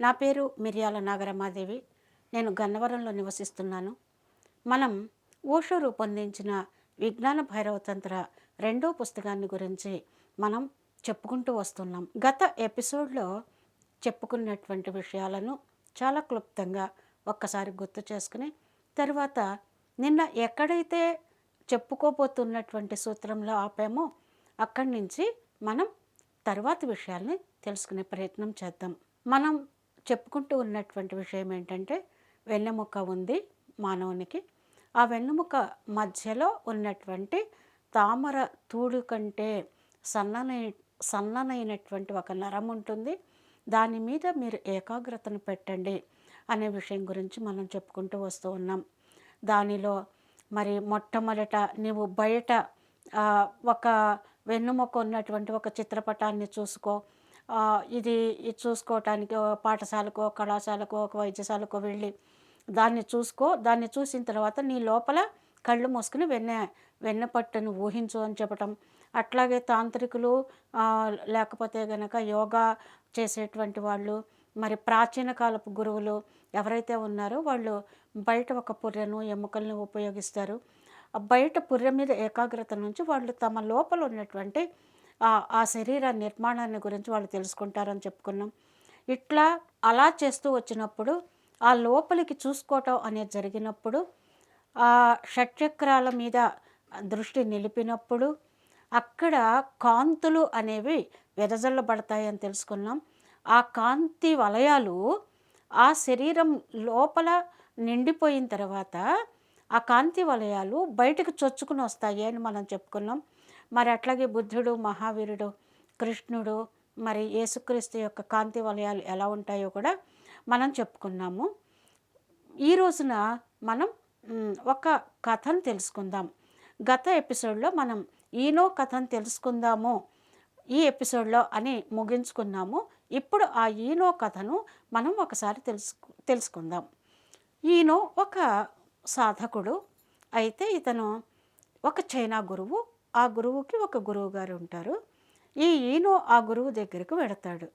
నా పేరు మిర్యాల నాగరమాదేవి. నేను గన్నవరంలో నివసిస్తున్నాను. మనం ఓషో రూపొందించిన విజ్ఞాన భైరవతంత్ర రెండో పుస్తకాన్ని గురించి మనం చెప్పుకుంటూ వస్తున్నాం. గత ఎపిసోడ్లో చెప్పుకున్నటువంటి విషయాలను చాలా క్లుప్తంగా ఒక్కసారి గుర్తు చేసుకుని తర్వాత నిన్న ఎక్కడైతే చెప్పుకోబోతున్నటువంటి సూత్రంలో ఆపామో అక్కడి నుంచి మనం తర్వాత విషయాల్ని తెలుసుకునే ప్రయత్నం చేద్దాం. మనం చెప్పుకుంటూ ఉన్నటువంటి విషయం ఏంటంటే వెన్నెముక ఉంది మానవునికి. ఆ వెన్నెముక మధ్యలో ఉన్నటువంటి తామర తూడు కంటే సన్ననై సన్ననైనటువంటి ఒక నరం ఉంటుంది. దాని మీద మీరు ఏకాగ్రతను పెట్టండి అనే విషయం గురించి మనం చెప్పుకుంటూ వస్తూ ఉన్నాం. దానిలో మరి మొట్టమొదట నీవు బయట ఒక వెన్నుముక ఉన్నటువంటి ఒక చిత్రపటాన్ని చూసుకో. ఇది ఇది చూసుకోవటానికి పాఠశాలకో కళాశాలకో ఒక వైద్యశాలకో వెళ్ళి దాన్ని చూసుకో. దాన్ని చూసిన తర్వాత నీ లోపల కళ్ళు మూసుకుని వెన్నె వెన్న పట్టును ఊహించు అని చెప్పటం. అట్లాగే తాంత్రికులు లేకపోతే గనక యోగా చేసేటువంటి వాళ్ళు మరి ప్రాచీన కాలపు గురువులు ఎవరైతే ఉన్నారో వాళ్ళు బయట ఒక పుర్రెను ఎముకలను ఉపయోగిస్తారు. బయట పుర్రె మీద ఏకాగ్రత నుంచి వాళ్ళు తమ లోపల ఉన్నటువంటి ఆ ఆ శరీర నిర్మాణాన్ని గురించి వాళ్ళు తెలుసుకుంటారని చెప్పుకున్నాం. ఇట్లా అలా చేస్తూ వచ్చినప్పుడు ఆ లోపలికి చూసుకోవటం అనేది జరిగినప్పుడు ఆ షట్చక్రాల మీద దృష్టి నిలిపినప్పుడు అక్కడ కాంతులు అనేవి వెదజల్లబడతాయని తెలుసుకున్నాం. ఆ కాంతి వలయాలు ఆ శరీరం లోపల నిండిపోయిన తర్వాత ఆ కాంతి వలయాలు బయటకు చొచ్చుకుని వస్తాయి అని మనం చెప్పుకున్నాం. మరి అట్లాగే బుద్ధుడు మహావీరుడు కృష్ణుడు మరి యేసుక్రీస్తు యొక్క కాంతి వలయాలు ఎలా ఉంటాయో కూడా మనం చెప్పుకున్నాము. ఈ రోజున మనం ఒక కథను తెలుసుకుందాం. గత ఎపిసోడ్లో మనం ఈనో కథను తెలుసుకుందాము ఈ ఎపిసోడ్లో అని ముగించుకున్నాము. ఇప్పుడు ఆ ఈనో కథను మనం ఒకసారి తెలుసు తెలుసుకుందాం. ఈయన ఒక సాధకుడు అయితే ఇతను ఒక చైనా గురువు ఆ గురువుకి ఒక గురువు గారు ఉంటారు. ఈ ఈనో ఆ గురువు దగ్గరకు వెడతాడు.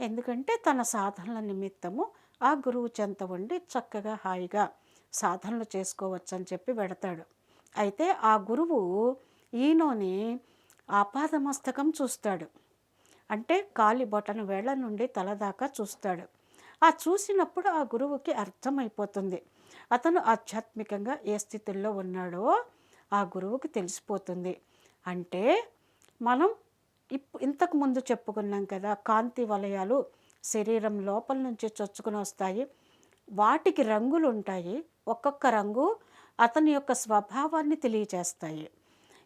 ఎందుకంటే తన సాధనల నిమిత్తము ఆ గురువు చెంత ఉండి చక్కగా హాయిగా సాధనలు చేసుకోవచ్చు అని చెప్పి వెడతాడు. అయితే ఆ గురువు ఈనోని ఆపాదమస్తకం చూస్తాడు. అంటే కాలి బొటన వేళ్ళ నుండి తల దాకా చూస్తాడు. ఆ చూసినప్పుడు ఆ గురువుకి అర్థమైపోతుంది. అతను ఆధ్యాత్మికంగా ఏ స్థితిలో ఉన్నాడో ఆ గురువుకి తెలిసిపోతుంది. అంటే మనం ఇప్ ఇంతకు ముందు చెప్పుకున్నాం కదా కాంతి వలయాలు శరీరం లోపల నుంచి చొచ్చుకుని వస్తాయి. వాటికి రంగులు ఉంటాయి ఒక్కొక్క రంగు అతని యొక్క స్వభావాన్ని తెలియచేస్తాయి.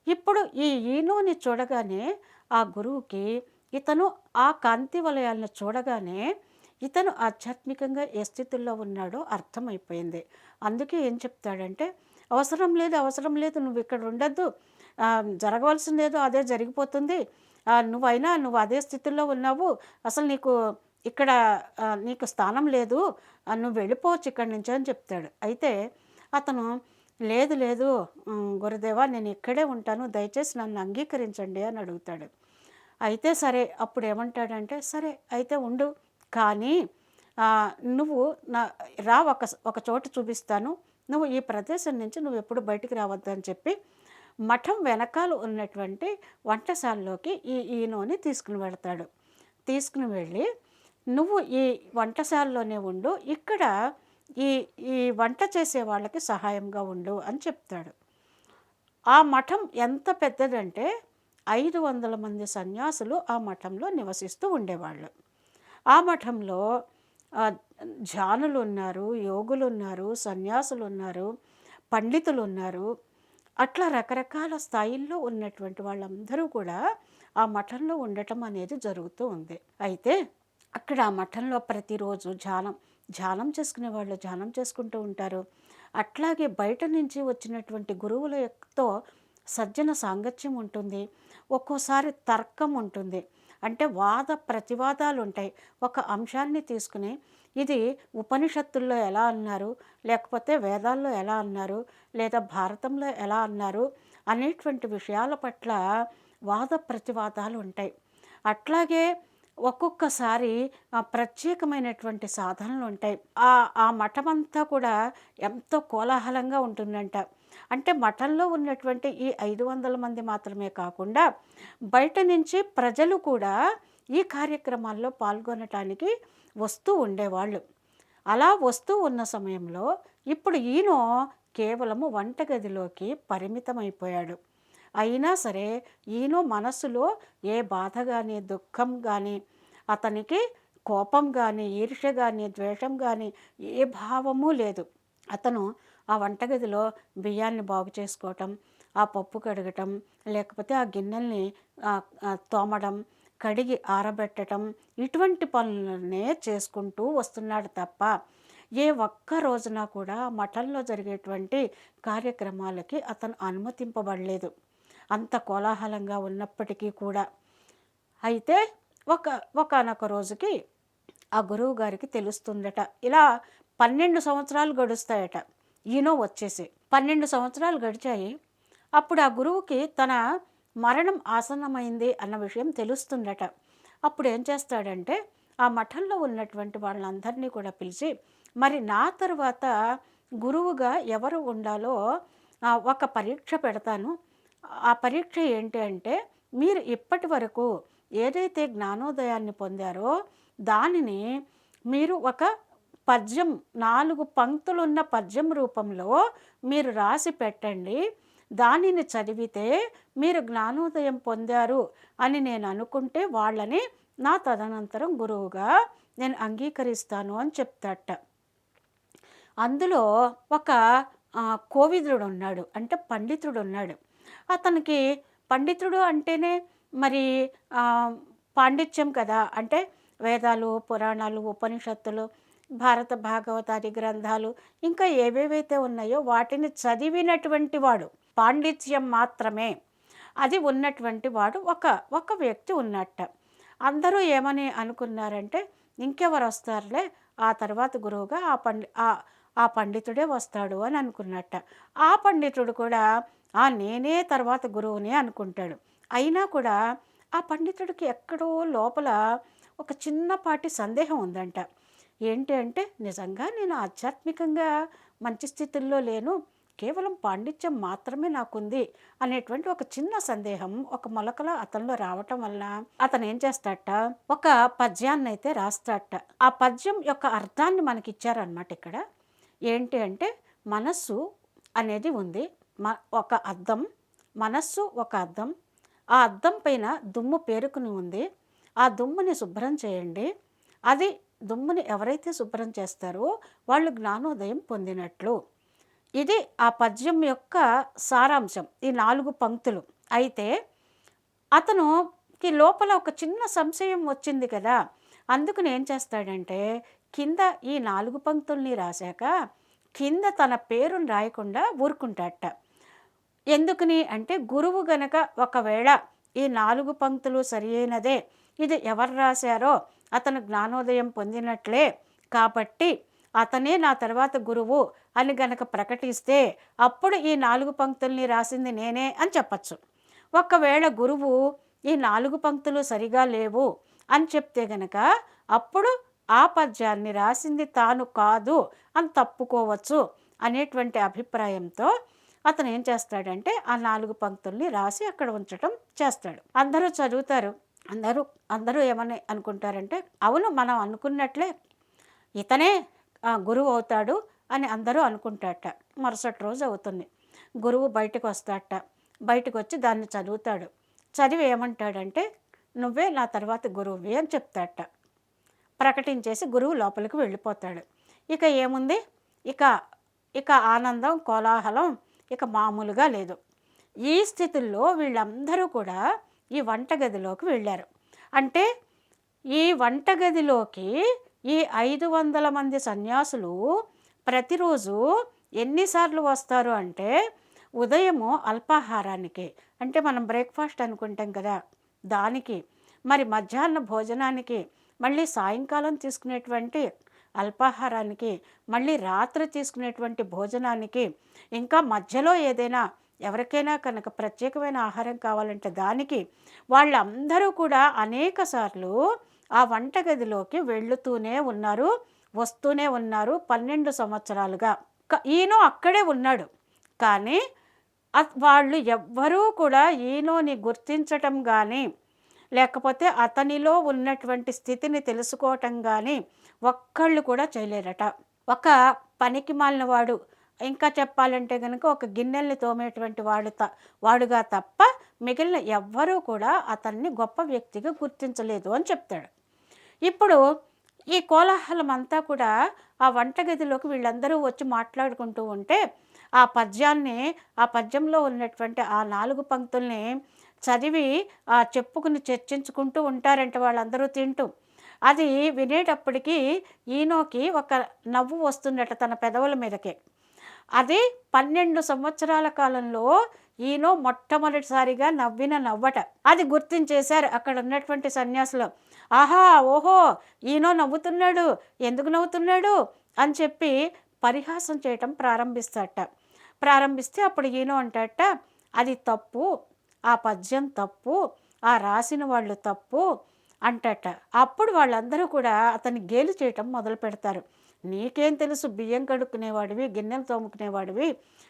ఇప్పుడు ఈ ఈనోని చూడగానే ఆ గురువుకి ఇతను ఆ కాంతి వలయాలను చూడగానే ఇతను ఆధ్యాత్మికంగా ఏ స్థితిలో ఉన్నాడో అర్థమైపోయింది. అందుకే ఏం చెప్తాడంటే అవసరం లేదు అవసరం లేదు నువ్వు ఇక్కడ ఉండద్దు. ఆ, జరగవలసింది అదే జరిగిపోతుంది. నువ్వైనా నువ్వు అదే స్థితిలో ఉన్నావు. అసలు నీకు ఇక్కడ నీకు స్థానం లేదు. నువ్వు వెళ్ళిపోవచ్చు ఇక్కడి నుంచి అని చెప్తాడు. అయితే అతను లేదు లేదు గురుదేవా నేను ఇక్కడే ఉంటాను. దయచేసి నన్ను అంగీకరించండి అని అడుగుతాడు. అయితే సరే అప్పుడు ఏమంటాడంటే సరే అయితే ఉండు. కానీ నువ్వు నా రా ఒక ఒక చోటు చూపిస్తాను. నువ్వు ఈ ప్రదేశం నుంచి నువ్వు ఎప్పుడు బయటికి రావద్దని చెప్పి మఠం వెనకాల ఉన్నటువంటి వంటశాలలోకి ఈ ఈనోని తీసుకుని వెళ్తాడు. తీసుకుని వెళ్ళి నువ్వు ఈ వంటశాలలోనే ఉండు ఇక్కడ ఈ ఈ వంట చేసే వాళ్ళకి సహాయంగా ఉండు అని చెప్తాడు. ఆ మఠం ఎంత పెద్దదంటే ఐదు వందల మంది సన్యాసులు ఆ మఠంలో నివసిస్తూ ఉండేవాళ్ళు. ఆ మఠంలో ధ్యానులు ఉన్నారు యోగులు ఉన్నారు సన్యాసులు ఉన్నారు పండితులు ఉన్నారు. అట్లా రకరకాల స్థాయిల్లో ఉన్నటువంటి వాళ్ళందరూ కూడా ఆ మఠంలో ఉండటం అనేది జరుగుతూ ఉంది. అయితే అక్కడ ఆ మఠంలో ప్రతిరోజు ధ్యానం ధ్యానం చేసుకునే వాళ్ళు ధ్యానం చేసుకుంటూ ఉంటారు. అట్లాగే బయట నుంచి వచ్చినటువంటి గురువులతో సజ్జన సాంగత్యం ఉంటుంది. ఒక్కోసారి తర్కం ఉంటుంది. అంటే వాద ప్రతివాదాలు ఉంటాయి. ఒక అంశాన్ని తీసుకుని ఇది ఉపనిషత్తుల్లో ఎలా అన్నారు? లేకపోతే వేదాల్లో ఎలా అన్నారు? లేదా భారతంలో ఎలా అన్నారు? అనేటువంటి విషయాల పట్ల వాద ప్రతివాదాలు ఉంటాయి. అట్లాగే ఒక్కొక్కసారి ప్రత్యేకమైనటువంటి సాధనలు ఉంటాయి. ఆ ఆ మఠం అంతా కూడా ఎంతో కోలాహలంగా ఉంటుందంట. అంటే మఠంలో ఉన్నటువంటి ఈ ఐదు వందల మంది మాత్రమే కాకుండా బయట నుంచి ప్రజలు కూడా ఈ కార్యక్రమాల్లో పాల్గొనటానికి వస్తూ ఉండేవాళ్ళు. అలా వస్తూ ఉన్న సమయంలో ఇప్పుడు ఈయన కేవలము వంటగదిలోకి పరిమితమైపోయాడు. అయినా సరే ఈయన మనసులో ఏ బాధ కానీ దుఃఖం కానీ అతనికి కోపం కానీ ఈర్ష్య కానీ ద్వేషం కానీ ఏ భావము లేదు. అతను ఆ వంటగదిలో బియ్యాన్ని బాగు చేసుకోవటం ఆ పప్పు కడగటం లేకపోతే ఆ గిన్నెల్ని తోమడం కడిగి ఆరబెట్టడం ఇటువంటి పనులనే చేసుకుంటూ వస్తున్నాడు తప్ప ఏ ఒక్క రోజున కూడా మఠంలో జరిగేటువంటి కార్యక్రమాలకి అతను అనుమతింపబడలేదు. అంత కోలాహలంగా ఉన్నప్పటికీ కూడా. అయితే ఒక ఒకనొక రోజుకి ఆ గురువు గారికి తెలుస్తుందట. ఇలా పన్నెండు సంవత్సరాలు గడుస్తాయట. ఈయనో వచ్చేసి పన్నెండు సంవత్సరాలు గడిచాయి. అప్పుడు ఆ గురువుకి తన మరణం ఆసన్నమైంది అన్న విషయం తెలుస్తుందట. అప్పుడు ఏం చేస్తాడంటే ఆ మఠంలో ఉన్నటువంటి వాళ్ళందరినీ కూడా పిలిచి మరి నా తర్వాత గురువుగా ఎవరు ఉండాలో ఒక పరీక్ష పెడతాను. ఆ పరీక్ష ఏంటి అంటే మీరు ఇప్పటి వరకు ఏదైతే జ్ఞానోదయాన్ని పొందారో దానిని మీరు ఒక పద్యం నాలుగు పంక్తులున్న పద్యం రూపంలో మీరు రాసి పెట్టండి. దానిని చదివితే మీరు జ్ఞానోదయం పొందారు అని నేను అనుకుంటే వాళ్ళని నా తదనంతరం గురువుగా నేను అంగీకరిస్తాను అని చెప్తాట. అందులో ఒక కోవిదుడు ఉన్నాడు. అంటే పండితుడు ఉన్నాడు. అతనికి పండితుడు అంటేనే మరి పాండిత్యం కదా. అంటే వేదాలు పురాణాలు ఉపనిషత్తులు భారత భాగవతాది గ్రంథాలు ఇంకా ఏవేవైతే ఉన్నాయో వాటిని చదివినటువంటి వాడు. పాండిత్యం మాత్రమే. అది ఉన్నటువంటి వాడు ఒక ఒక వ్యక్తి ఉన్నట్ట. అందరూ ఏమని అనుకున్నారంటే ఇంకెవరు వస్తారులే ఆ తర్వాత గురువుగా ఆ పండి ఆ ఆ పండితుడే వస్తాడు అని అనుకున్నట్ట. ఆ పండితుడు కూడా ఆ నేనే తర్వాత గురువునే అనుకుంటాడు. అయినా కూడా ఆ పండితుడికి ఎక్కడో లోపల ఒక చిన్నపాటి సందేహం ఉందంట. ఏంటి అంటే నిజంగా నేను ఆధ్యాత్మికంగా మంచి స్థితిలో లేను. కేవలం పాండిత్యం మాత్రమే నాకుంది అనేటువంటి ఒక చిన్న సందేహం ఒక మొలకల అతనిలో రావటం వల్ల అతను ఏం చేస్తాట ఒక పద్యాన్ని అయితే రాస్తాట ఆ పద్యం యొక్క అర్థాన్ని మనకి ఇచ్చారనమాట ఇక్కడ. ఏంటి అంటే మనస్సు అనేది ఉంది. మ ఒక అద్దం మనస్సు ఒక అద్దం. ఆ అద్దం పైన దుమ్ము పేరుకుని ఉంది. ఆ దుమ్ముని శుభ్రం చేయండి. అది దుమ్ముని ఎవరైతే శుభ్రం చేస్తారో వాళ్ళు జ్ఞానోదయం పొందినట్లు. ఇది ఆ పద్యం యొక్క సారాంశం ఈ నాలుగు పంక్తులు. అయితే అతనుకి లోపల ఒక చిన్న సంశయం వచ్చింది కదా. అందుకని ఏం చేస్తాడంటే కింద ఈ నాలుగు పంక్తుల్ని రాశాక కింద తన పేరుని రాయకుండా ఊరుకుంటాట ఎందుకని అంటే గురువు గనక ఒకవేళ ఈ నాలుగు పంక్తులు సరియైనదే ఇది ఎవరు రాశారో అతను జ్ఞానోదయం పొందినట్లే కాబట్టి అతనే నా తర్వాత గురువు అని గనక ప్రకటిస్తే అప్పుడు ఈ నాలుగు పంక్తుల్ని రాసింది నేనే అని చెప్పచ్చు. ఒకవేళ గురువు ఈ నాలుగు పంక్తులు సరిగా లేవు అని చెప్తే గనక అప్పుడు ఆ పద్యాన్ని రాసింది తాను కాదు అని తప్పుకోవచ్చు అనేటువంటి అభిప్రాయంతో అతను ఏం చేస్తాడంటే ఆ నాలుగు పంక్తుల్ని రాసి అక్కడ ఉంచటం చేస్తాడు. అందరూ చదువుతారు. అందరూ అందరూ ఏమని అనుకుంటారంటే అవును మనం అనుకున్నట్లే. ఇతనే గురువు అవుతాడు. అని అందరూ అనుకుంటాట మరుసటి రోజు అవుతుంది. గురువు బయటకు వస్తాడట బయటకు వచ్చి దాన్ని చదువుతాడు. చదివి ఏమంటాడంటే నువ్వే నా తర్వాత గురువువి అని చెప్తాడట ప్రకటించేసి గురువు లోపలికి వెళ్ళిపోతాడు. ఇక ఏముంది? ఇక ఇక ఆనందం కోలాహలం ఇక మామూలుగా లేదు. ఈ స్థితుల్లో వీళ్ళందరూ కూడా ఈ వంటగదిలోకి వెళ్ళారు. అంటే ఈ వంటగదిలోకి ఈ ఐదు వందల మంది సన్యాసులు ప్రతిరోజు ఎన్నిసార్లు వస్తారు అంటే ఉదయము అల్పాహారానికి. అంటే మనం బ్రేక్ఫాస్ట్ అనుకుంటాం కదా దానికి. మరి మధ్యాహ్న భోజనానికి మళ్ళీ సాయంకాలం తీసుకునేటువంటి అల్పాహారానికి మళ్ళీ రాత్రి తీసుకునేటువంటి భోజనానికి ఇంకా మధ్యలో ఏదైనా ఎవరికైనా కనుక ప్రత్యేకమైన ఆహారం కావాలంటే దానికి వాళ్ళందరూ కూడా అనేక సార్లు ఆ వంటగదిలోకి వెళుతూనే ఉన్నారు. వస్తూనే ఉన్నారు పన్నెండు సంవత్సరాలుగా. క- ఈయన అక్కడే ఉన్నాడు. కానీ వాళ్ళు ఎవ్వరూ కూడా ఈయనని గుర్తించటం కానీ లేకపోతే అతనిలో ఉన్నటువంటి స్థితిని తెలుసుకోవటం కానీ ఒక్కళ్ళు కూడా చేయలేరట. ఒక పనికి మాలిన వాడు. ఇంకా చెప్పాలంటే కనుక ఒక గిన్నెల్ని తోమేటువంటి వాడు త వాడుగా తప్ప మిగిలిన ఎవ్వరూ కూడా అతన్ని గొప్ప వ్యక్తిగా గుర్తించలేదు అని చెప్తాడు. ఇప్పుడు ఈ కోలాహలం అంతా కూడా ఆ వంటగదిలోకి వీళ్ళందరూ వచ్చి మాట్లాడుకుంటూ ఉంటే ఆ పద్యాన్ని ఆ పద్యంలో ఉన్నటువంటి ఆ నాలుగు పంక్తుల్ని చదివి ఆ చెప్పుకుని చర్చించుకుంటూ ఉంటారంట వాళ్ళందరూ తింటూ. అది వినేటప్పటికీ ఈనోకి ఒక నవ్వు వస్తుందట తన పెదవుల మీదకే. అది పన్నెండు సంవత్సరాల కాలంలో ఈయన మొట్టమొదటిసారిగా నవ్విన నవ్వట. అది గుర్తించేశారు అక్కడ ఉన్నటువంటి సన్యాసులు. ఆహా ఓహో ఈయనో నవ్వుతున్నాడు ఎందుకు నవ్వుతున్నాడు? అని చెప్పి పరిహాసం చేయటం ప్రారంభిస్తాడట ప్రారంభిస్తే అప్పుడు ఈయనో అంటాట అది తప్పు ఆ పద్యం తప్పు ఆ రాసిన వాళ్ళు తప్పు అంటట. అప్పుడు వాళ్ళందరూ కూడా అతన్ని గేలు చేయటం మొదలు పెడతారు. నీకేం తెలుసు బియ్యం కడుక్కునేవాడివి గిన్నెలు తోముకునేవాడివి?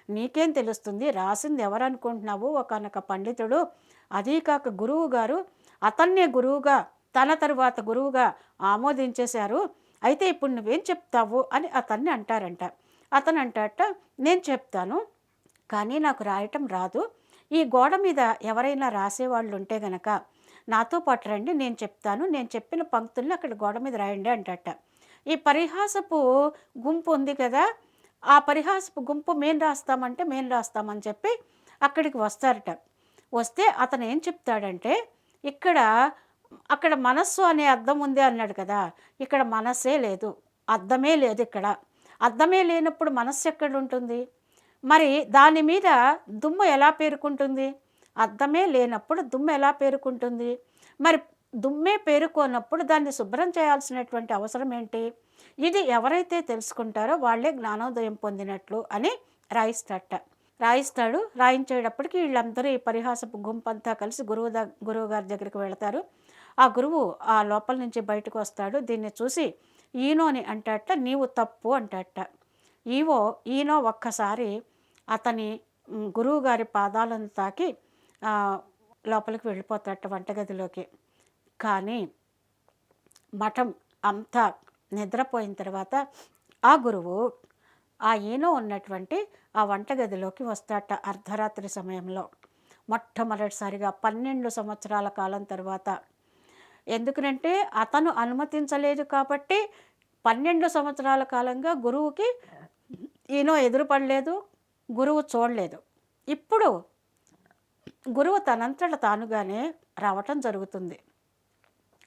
నీకేం తెలుస్తుంది రాసింది ఎవరనుకుంటున్నావు ఒకనొక పండితుడు అదీ కాక గురువు గారు అతన్నే గురువుగా తన తరువాత గురువుగా ఆమోదించేశారు. అయితే ఇప్పుడు నువ్వేం చెప్తావు అని అతన్ని అంటారంట. అతను అంటాట నేను చెప్తాను కానీ నాకు రాయటం రాదు. ఈ గోడ మీద ఎవరైనా రాసేవాళ్ళు ఉంటే గనక నాతో పాటు రండి నేను చెప్తాను. నేను చెప్పిన పంక్తుల్ని అక్కడ గోడ మీద రాయండి అంటట ఈ పరిహాసపు గుంపు ఉంది కదా ఆ పరిహాసపు గుంపు మేం రాస్తామంటే మేం రాస్తామని చెప్పి అక్కడికి వస్తారట. వస్తే అతను ఏం చెప్తాడంటే ఇక్కడ అక్కడ మనస్సు అనే అర్థం ఉంది అన్నాడు కదా ఇక్కడ మనస్సే లేదు అర్థమే లేదు ఇక్కడ. అర్థమే లేనప్పుడు మనస్సు ఎక్కడ ఉంటుంది? మరి దాని మీద దుమ్ము ఎలా పేరుకుంటుంది? అర్థమే లేనప్పుడు దుమ్ము ఎలా పేరుకుంటుంది? మరి దుమ్మే పేరుకోనప్పుడు దాన్ని శుభ్రం చేయాల్సినటువంటి అవసరం ఏంటి? ఇది ఎవరైతే తెలుసుకుంటారో వాళ్ళే జ్ఞానోదయం పొందినట్లు అని రాయిస్తాట రాయిస్తాడు రాయించేటప్పటికి వీళ్ళందరూ ఈ పరిహాసపు గుంపంతా కలిసి గురువు ద గురువు గారి దగ్గరికి వెళతారు. ఆ గురువు ఆ లోపల నుంచి బయటకు వస్తాడు. దీన్ని చూసి ఈనోని అంటాట నీవు తప్పు అంటాట ఈవో ఈనో ఒక్కసారి అతని గురువు గారి పాదాలను తాకి లోపలికి వెళ్ళిపోతాడట వంటగదిలోకి. కానీ మఠం అంతా నిద్రపోయిన తర్వాత ఆ గురువు ఆ ఈనో ఉన్నటువంటి ఆ వంటగదిలోకి వస్తాట అర్ధరాత్రి సమయంలో. మొట్టమొదటిసారిగా పన్నెండు సంవత్సరాల కాలం తర్వాత ఎందుకనంటే అతను అనుమతించలేదు కాబట్టి పన్నెండు సంవత్సరాల కాలంగా గురువుకి ఈయన ఎదురుపడలేదు గురువు చూడలేదు. ఇప్పుడు గురువు తనంతట తానుగానే రావటం జరుగుతుంది.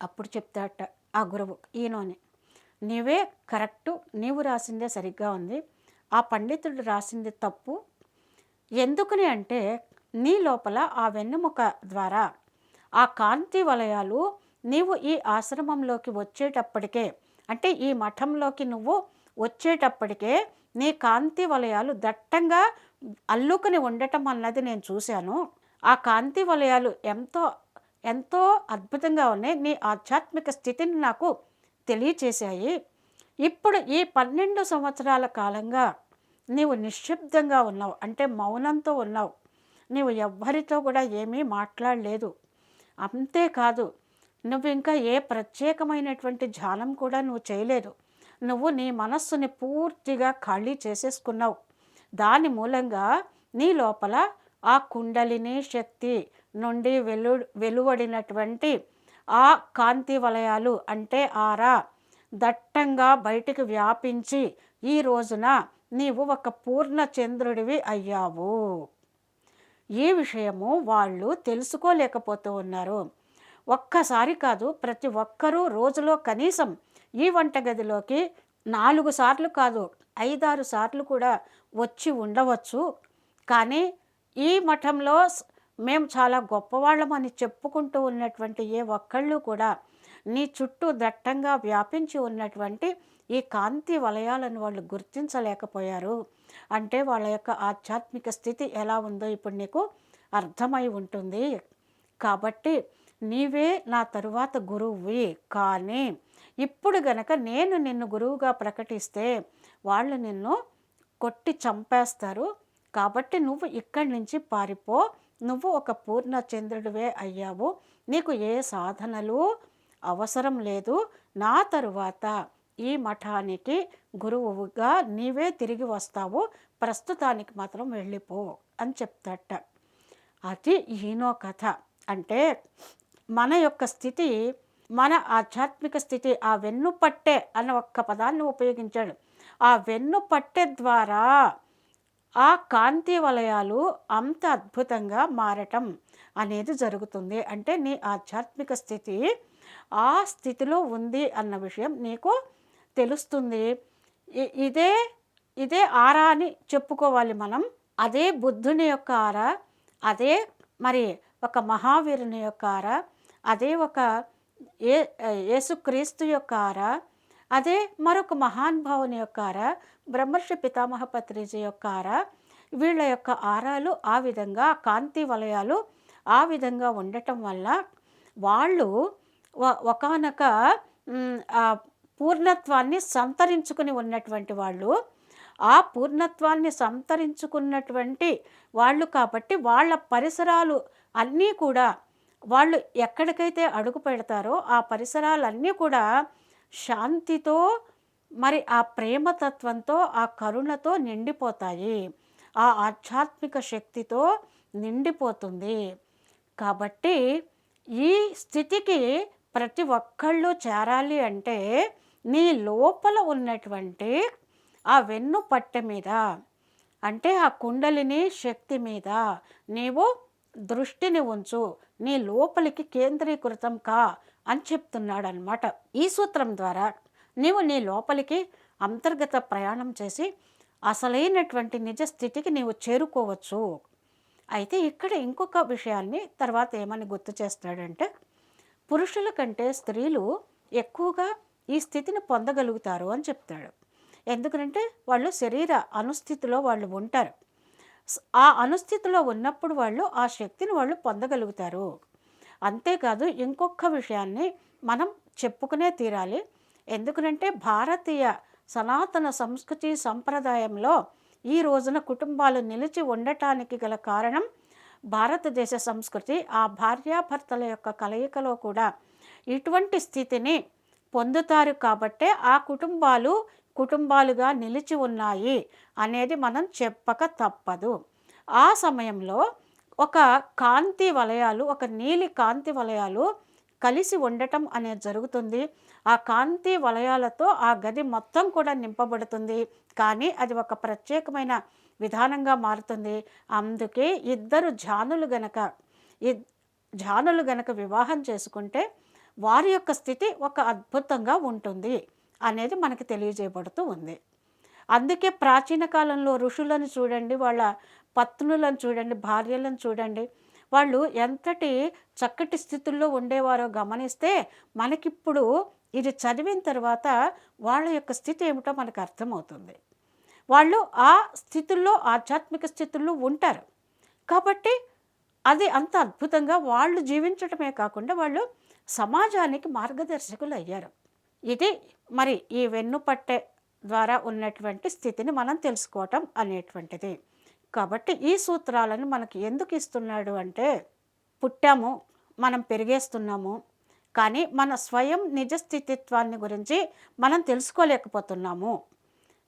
అప్పుడు చెప్తాట ఆ గురువు ఈయనని నీవే కరెక్టు నీవు రాసిందే సరిగ్గా ఉంది. ఆ పండితుడు రాసింది తప్పు. ఎందుకని అంటే నీ లోపల ఆ వెన్నెముక ద్వారా ఆ కాంతి వలయాలు నీవు ఈ ఆశ్రమంలోకి వచ్చేటప్పటికే అంటే ఈ మఠంలోకి నువ్వు వచ్చేటప్పటికే నీ కాంతి వలయాలు దట్టంగా అల్లుకుని ఉండటం అన్నది నేను చూశాను. ఆ కాంతి వలయాలు ఎంతో ఎంతో అద్భుతంగా ఉన్నాయి. నీ ఆధ్యాత్మిక స్థితిని నాకు తెలియచేశాయి. ఇప్పుడు ఈ పన్నెండు సంవత్సరాల కాలంగా నీవు నిశ్శబ్దంగా ఉన్నావు అంటే మౌనంతో ఉన్నావు. నీవు ఎవ్వరితో కూడా ఏమీ మాట్లాడలేదు. అంతేకాదు నువ్వు ఇంకా ఏ ప్రత్యేకమైనటువంటి ధ్యానం కూడా నువ్వు చేయలేదు. నువ్వు నీ మనస్సుని పూర్తిగా ఖాళీ చేసేసుకున్నావు. దాని మూలంగా నీ లోపల ఆ కుండలిని శక్తి నుండి వెలు వెలువడినటువంటి ఆ కాంతి వలయాలు అంటే ఆరా దట్టంగా బయటికి వ్యాపించి ఈ రోజున నీవు ఒక పూర్ణ చంద్రుడివి అయ్యావు. ఈ విషయము వాళ్ళు తెలుసుకోలేకపోతూ ఉన్నారు. ఒక్కసారి కాదు ప్రతి ఒక్కరూ రోజులో కనీసం ఈ వంటగదిలోకి నాలుగు సార్లు కాదు ఐదారు సార్లు కూడా వచ్చి ఉండవచ్చు. కానీ ఈ మఠంలో మేము చాలా గొప్పవాళ్ళమని చెప్పుకుంటూ ఉన్నటువంటి ఏ ఒక్కళ్ళు కూడా నీ చుట్టూ దట్టంగా వ్యాపించి ఉన్నటువంటి ఈ కాంతి వలయాలను వాళ్ళు గుర్తించలేకపోయారు. అంటే వాళ్ళ యొక్క ఆధ్యాత్మిక స్థితి ఎలా ఉందో ఇప్పుడు నీకు అర్థమై ఉంటుంది. కాబట్టి నీవే నా తరువాత గురువువి కానీ ఇప్పుడు గనక నేను నిన్ను గురువుగా ప్రకటిస్తే వాళ్ళు నిన్ను కొట్టి చంపేస్తారు. కాబట్టి నువ్వు ఇక్కడి నుంచి పారిపో. నువ్వు ఒక పూర్ణ చంద్రుడివే అయ్యావు. నీకు ఏ సాధనలు అవసరం లేదు. నా తరువాత ఈ మఠానికి గురువుగా నీవే తిరిగి వస్తావు. ప్రస్తుతానికి మాత్రం వెళ్ళిపో అని చెప్తాట. అది ఈనో కథ. అంటే మన యొక్క స్థితి మన ఆధ్యాత్మిక స్థితి ఆ వెన్ను పట్టె అన్న ఒక్క పదాన్ని ఉపయోగించాడు. ఆ వెన్ను పట్టె ద్వారా ఆ కాంతి వలయాలు అంత అద్భుతంగా మారటం అనేది జరుగుతుంది. అంటే నీ ఆధ్యాత్మిక స్థితి ఆ స్థితిలో ఉంది అన్న విషయం నీకు తెలుస్తుంది. ఇదే ఇదే ఆరా అని చెప్పుకోవాలి మనం. అదే బుద్ధుని యొక్క ఆర అదే మరి ఒక మహావీరుని యొక్క ఆరా అదే ఒక ఏ యేసుక్రీస్తు యొక్క ఆర అదే మరొక మహానుభావుని యొక్క ఆర బ్రహ్మర్షి పితామహ పత్రిజీ యొక్క ఆర వీళ్ళ యొక్క ఆరాలు ఆ విధంగా కాంతి వలయాలు ఆ విధంగా ఉండటం వల్ల వాళ్ళు ఒకనొక పూర్ణత్వాన్ని సంతరించుకుని ఉన్నటువంటి వాళ్ళు ఆ పూర్ణత్వాన్ని సంతరించుకున్నటువంటి వాళ్ళు కాబట్టి వాళ్ళ పరిసరాలు అన్నీ కూడా వాళ్ళు ఎక్కడికైతే అడుగు పెడతారో ఆ పరిసరాలన్నీ కూడా శాంతితో మరి ఆ ప్రేమతత్వంతో ఆ కరుణతో నిండిపోతాయి. ఆ ఆధ్యాత్మిక శక్తితో నిండిపోతుంది. కాబట్టి ఈ స్థితికి ప్రతి ఒక్కళ్ళు చేరాలి అంటే నీ లోపల ఉన్నటువంటి ఆ వెన్ను పట్టె మీద అంటే ఆ కుండలిని శక్తి మీద నీవు దృష్టిని ఉంచు. నీ లోపలికి కేంద్రీకృతం కా అని చెప్తున్నాడు అనమాట ఈ సూత్రం ద్వారా నీవు నీ లోపలికి అంతర్గత ప్రయాణం చేసి అసలైనటువంటి నిజ స్థితికి నీవు చేరుకోవచ్చు. అయితే ఇక్కడ ఇంకొక విషయాన్ని తర్వాత ఏమని గుర్తు చేస్తాడంటే పురుషుల కంటే స్త్రీలు ఎక్కువగా ఈ స్థితిని పొందగలుగుతారు అని చెప్తాడు. ఎందుకంటే వాళ్ళు శరీర అనుస్థితిలో వాళ్ళు ఉంటారు. ఆ అనుస్థితిలో ఉన్నప్పుడు వాళ్ళు ఆ శక్తిని వాళ్ళు పొందగలుగుతారు. అంతేకాదు ఇంకొక విషయాన్ని మనం చెప్పుకునే తీరాలి. ఎందుకంటే భారతీయ సనాతన సంస్కృతి సంప్రదాయంలో ఈ రోజున కుటుంబాలు నిలిచి ఉండటానికి గల కారణం భారతదేశ సంస్కృతి. ఆ భార్యాభర్తల యొక్క కలయికలో కూడా ఇటువంటి స్థితిని పొందుతారు కాబట్టే ఆ కుటుంబాలు కుటుంబాలుగా నిలిచి ఉన్నాయి అనేది మనం చెప్పక తప్పదు. ఆ సమయంలో ఒక కాంతి వలయాలు ఒక నీలి కాంతి వలయాలు కలిసి ఉండటం అనేది జరుగుతుంది. ఆ కాంతి వలయాలతో ఆ గది మొత్తం కూడా నింపబడుతుంది. కానీ అది ఒక ప్రత్యేకమైన విధానంగా మారుతుంది. అందుకే ఇద్దరు జానులు గనక ఇద్- జానులు గనక వివాహం చేసుకుంటే వారి యొక్క స్థితి ఒక అద్భుతంగా ఉంటుంది. అనేది మనకి తెలియజేయబడుతూ ఉంది. అందుకే ప్రాచీన కాలంలో ఋషులను చూడండి వాళ్ళ పత్నులను చూడండి భార్యలను చూడండి. వాళ్ళు ఎంతటి చక్కటి స్థితుల్లో ఉండేవారో గమనిస్తే మనకిప్పుడు ఇది చదివిన తర్వాత వాళ్ళ యొక్క స్థితి ఏమిటో మనకు అర్థమవుతుంది. వాళ్ళు ఆ స్థితుల్లో ఆధ్యాత్మిక స్థితుల్లో ఉంటారు. కాబట్టి అది అంత అద్భుతంగా వాళ్ళు జీవించటమే కాకుండా వాళ్ళు సమాజానికి మార్గదర్శకులు అయ్యారు ఇది మరి ఈ వెన్నుపట్టె ద్వారా ఉన్నటువంటి స్థితిని మనం తెలుసుకోవటం అనేటువంటిది. కాబట్టి ఈ సూత్రాలను మనకి ఎందుకు ఇస్తున్నాడు అంటే పుట్టాము మనం పెరిగేస్తున్నాము కానీ మన స్వయం నిజస్థితిత్వాన్ని గురించి మనం తెలుసుకోలేకపోతున్నాము.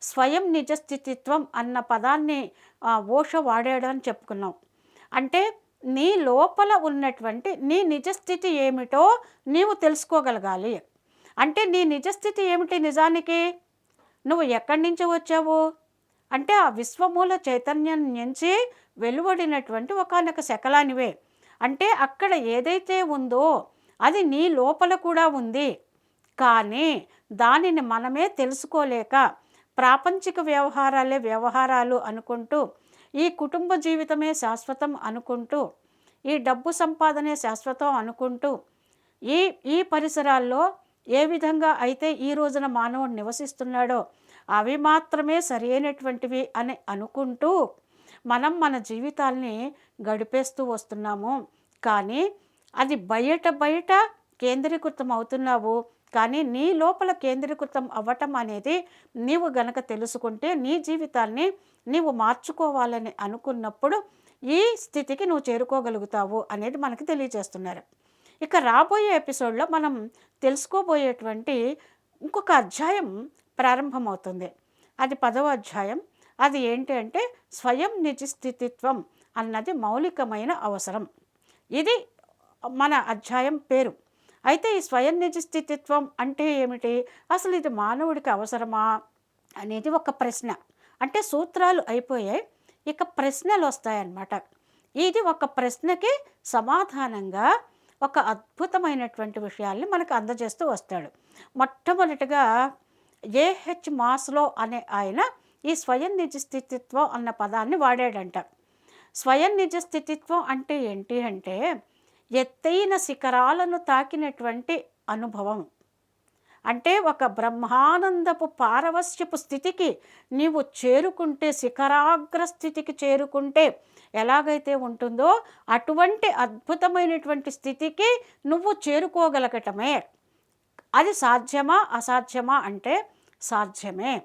స్వయం నిజస్థితిత్వం అన్న పదాన్ని ఓష వాడాడు అని చెప్పుకున్నాం. అంటే నీ లోపల ఉన్నటువంటి నీ నిజస్థితి ఏమిటో నీవు తెలుసుకోగలగాలి. అంటే నీ నిజస్థితి ఏమిటి నిజానికి? నువ్వు ఎక్కడి నుంచి వచ్చావు? అంటే ఆ విశ్వమూల చైతన్యం నుంచి వెలువడినటువంటి ఒకనొక శకలానివే. అంటే అక్కడ ఏదైతే ఉందో అది నీ లోపల కూడా ఉంది. కానీ దానిని మనమే తెలుసుకోలేక ప్రాపంచిక వ్యవహారాలే వ్యవహారాలు అనుకుంటూ ఈ కుటుంబ జీవితమే శాశ్వతం అనుకుంటూ ఈ డబ్బు సంపాదనే శాశ్వతం అనుకుంటూ ఈ ఈ పరిసరాల్లో ఏ విధంగా అయితే ఈ రోజున మానవుడు నివసిస్తున్నాడో అవి మాత్రమే సరైనటువంటివి అని అనుకుంటూ మనం మన జీవితాల్ని గడిపేస్తూ వస్తున్నాము. కానీ అది బయట బయట కేంద్రీకృతం అవుతున్నావు. కానీ నీ లోపల కేంద్రీకృతం అవ్వటం అనేది నీవు గనక తెలుసుకుంటే నీ జీవితాన్ని నీవు మార్చుకోవాలని అనుకున్నప్పుడు ఈ స్థితికి నువ్వు చేరుకోగలుగుతావు అనేది మనకి తెలియజేస్తున్నారు. ఇక రాబోయే ఎపిసోడ్లో మనం తెలుసుకోబోయేటువంటి ఇంకొక అధ్యాయం ప్రారంభమవుతుంది. అది పదవ అధ్యాయం. అది ఏంటి అంటే స్వయం నిజస్థితిత్వం అన్నది మౌలికమైన అవసరం. ఇది మన అధ్యాయం పేరు. అయితే ఈ స్వయం నిజస్థితిత్వం అంటే ఏమిటి? అసలు ఇది మానవుడికి అవసరమా అనేది ఒక ప్రశ్న. అంటే సూత్రాలు అయిపోయాయి. ఇక ప్రశ్నలు వస్తాయన్నమాట. ఇది ఒక ప్రశ్నకి సమాధానంగా ఒక అద్భుతమైనటువంటి విషయాల్ని మనకు అందజేస్తూ వస్తాడు. మొట్టమొదటిగా ఏహెచ్ మాస్లో అనే ఆయన ఈ స్వయం నిజ స్థితిత్వం అన్న పదాన్ని వాడాడంట. స్వయం నిజ స్థితిత్వం అంటే ఏంటి అంటే ఎత్తైన శిఖరాలను తాకినటువంటి అనుభవం. అంటే ఒక బ్రహ్మానందపు పారవస్యపు స్థితికి నీవు చేరుకుంటే శిఖరాగ్ర స్థితికి చేరుకుంటే ఎలాగైతే ఉంటుందో అటువంటి అద్భుతమైనటువంటి స్థితికి నువ్వు చేరుకోగలగటమే. అది సాధ్యమా? అసాధ్యమా అంటే సాధ్యమే.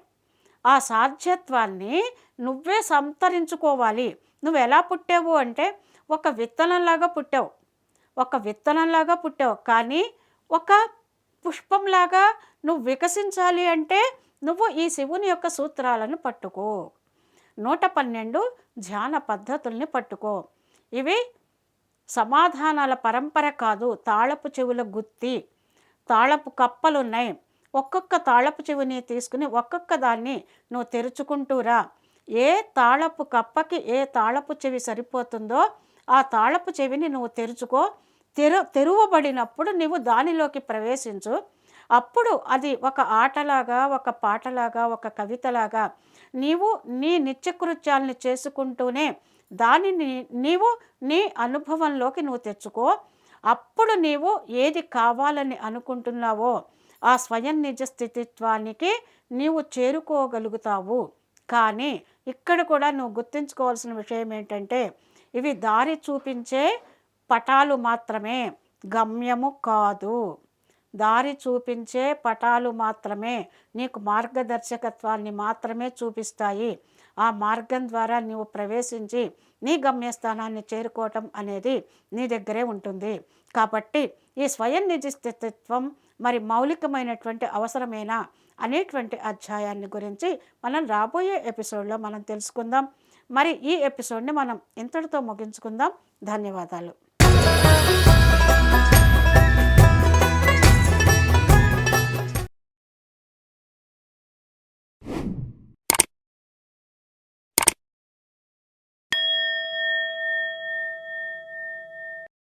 ఆ సాధ్యత్వాన్ని నువ్వే సంతరించుకోవాలి. నువ్వు ఎలా పుట్టావు అంటే ఒక విత్తనంలాగా పుట్టావు. ఒక విత్తనంలాగా పుట్టావు. కానీ ఒక పుష్పంలాగా నువ్వు వికసించాలి అంటే నువ్వు ఈ శివుని యొక్క సూత్రాలను పట్టుకో. నూట పన్నెండు ధ్యాన పద్ధతుల్ని పట్టుకో. ఇవి సమాధానాల పరంపర కాదు తాళపు చెవుల గుత్తి. తాళపు కప్పలు ఉన్నాయి ఒక్కొక్క తాళపు చెవిని తీసుకుని ఒక్కొక్క దాన్ని నువ్వు తెరుచుకుంటూరా ఏ తాళపు కప్పకి ఏ తాళపు చెవి సరిపోతుందో ఆ తాళపు చెవిని నువ్వు తెరుచుకో. తెరు తెరువబడినప్పుడు నువ్వు దానిలోకి ప్రవేశించు. అప్పుడు అది ఒక ఆటలాగా ఒక పాటలాగా ఒక కవితలాగా నీవు నీ నిత్యకృత్యాలను చేసుకుంటూనే దానిని నీవు నీ అనుభవంలోకి నువ్వు తెచ్చుకో. అప్పుడు నీవు ఏది కావాలని అనుకుంటున్నావో ఆ స్వయం నిజ స్థితిత్వానికి నీవు చేరుకోగలుగుతావు. కానీ ఇక్కడ కూడా నువ్వు గుర్తుంచుకోవాల్సిన విషయం ఏంటంటే ఇవి దారి చూపించే పటాలు మాత్రమే గమ్యము కాదు. దారి చూపించే పటాలు మాత్రమే నీకు మార్గదర్శకత్వాన్ని మాత్రమే చూపిస్తాయి. ఆ మార్గం ద్వారా నీవు ప్రవేశించి నీ గమ్యస్థానాన్ని చేరుకోవటం అనేది నీ దగ్గరే ఉంటుంది. కాబట్టి ఈ స్వయం నిజస్థితిత్వం మరి మౌలికమైనటువంటి అవసరమేనా అనేటువంటి అధ్యాయాన్ని గురించి మనం రాబోయే ఎపిసోడ్లో మనం తెలుసుకుందాం. మరి ఈ ఎపిసోడ్ని మనం ఇంతటితో ముగించుకుందాం. ధన్యవాదాలు.